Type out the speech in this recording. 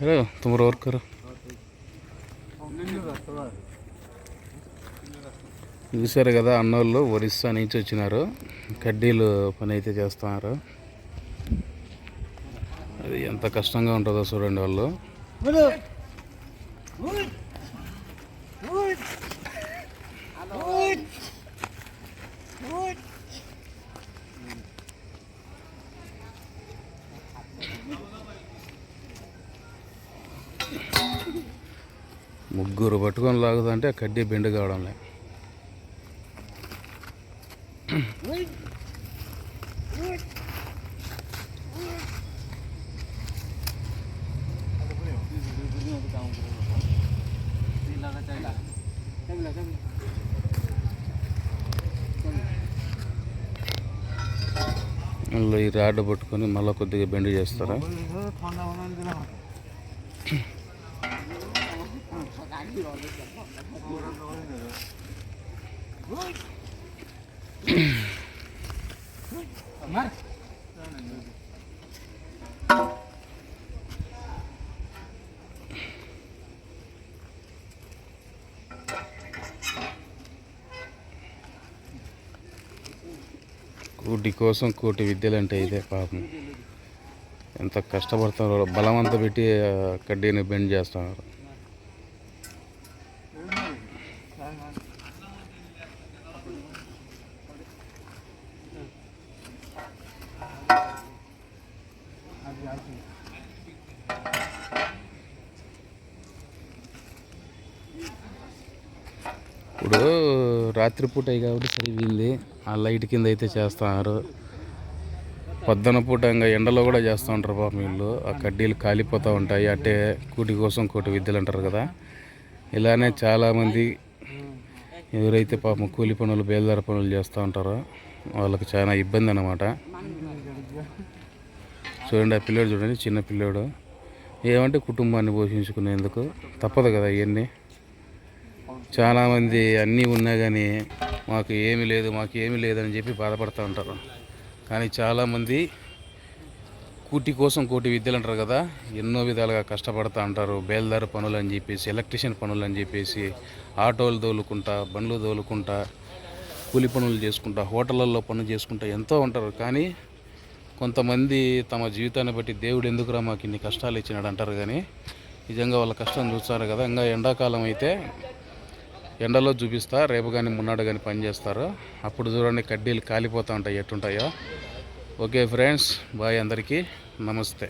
Hello तुम्हारा और करो చూశారు కదా అన్నోళ్ళు ఒరిస్సా నుంచి వచ్చినారు కడ్డీలు పని అయితే చేస్తున్నారు అది ఎంత కష్టంగా ఉంటుందో చూడండి వాళ్ళు ముగ్గురు పట్టుకొని లాగుదంటే కడ్డీ బెండు కావడంలే మళ్ళీ ఈ రాడ్ పట్టుకొని మళ్ళీ కొద్దిగా బెండ్ చేస్తారా? కోటి కోసం కోటి విద్యలు అంటే ఇదే పాపం. ఎంత కష్టపడుతున్నారో బలవంత పెట్టి కడ్డీని బెండ్ చేస్తున్నారు. ఇప్పుడు రాత్రిపూట అయ్యి కాబట్టి సరిపోయింది. ఆ లైట్ కింద అయితే చేస్తున్నారు. పొద్దున పూట ఇంకా ఎండలో కూడా చేస్తూ ఉంటారు పాపం వీళ్ళు. ఆ కడ్డీలు కాలిపోతూ ఉంటాయి. అట్టే కూటి కోసం కోటి విద్యలు అంటారు కదా. ఇలానే చాలామంది ఎవరైతే పాపం కూలి పనులు బేల్దార పనులు చేస్తూ ఉంటారో వాళ్ళకి చాలా ఇబ్బంది అనమాట చూడండి ఆ పిల్లోడు చూడండి చిన్న పిల్లోడు. ఏమంటే కుటుంబాన్ని పోషించుకునేందుకు తప్పదు కదా ఇవన్నీ చాలామంది అన్నీ ఉన్నా కానీ మాకు ఏమీ లేదు మాకు ఏమీ లేదని చెప్పి బాధపడుతూ ఉంటారు. కానీ చాలామంది కూటి కోసం కోటి విద్యలు అంటారు కదా. ఎన్నో విధాలుగా కష్టపడతా ఉంటారు బేల్దారు పనులు అని చెప్పేసి ఎలక్ట్రిషియన్ పనులు అని చెప్పేసి ఆటోలు తోలుకుంటా బండ్లు తోలుకుంటా కూలి పనులు చేసుకుంటా హోటళ్ళల్లో పనులు చేసుకుంటా ఎంతో ఉంటారు. కానీ కొంతమంది తమ జీవితాన్ని బట్టి దేవుడు ఎందుకురా మాకు ఇన్ని కష్టాలు ఇచ్చినాడు అంటారు కానీ నిజంగా వాళ్ళ కష్టం చూస్తారు కదా. ఇంకా ఎండాకాలం అయితే ఎండలో చూపిస్తా రేపు కానీ మున్నాడు కానీ పని చేస్తారు. అప్పుడు చూడండి కడ్డీలు కాలిపోతూ ఉంటాయి ఎట్టుంటాయో. ఓకే ఫ్రెండ్స్ బాయ్ అందరికీ. నమస్తే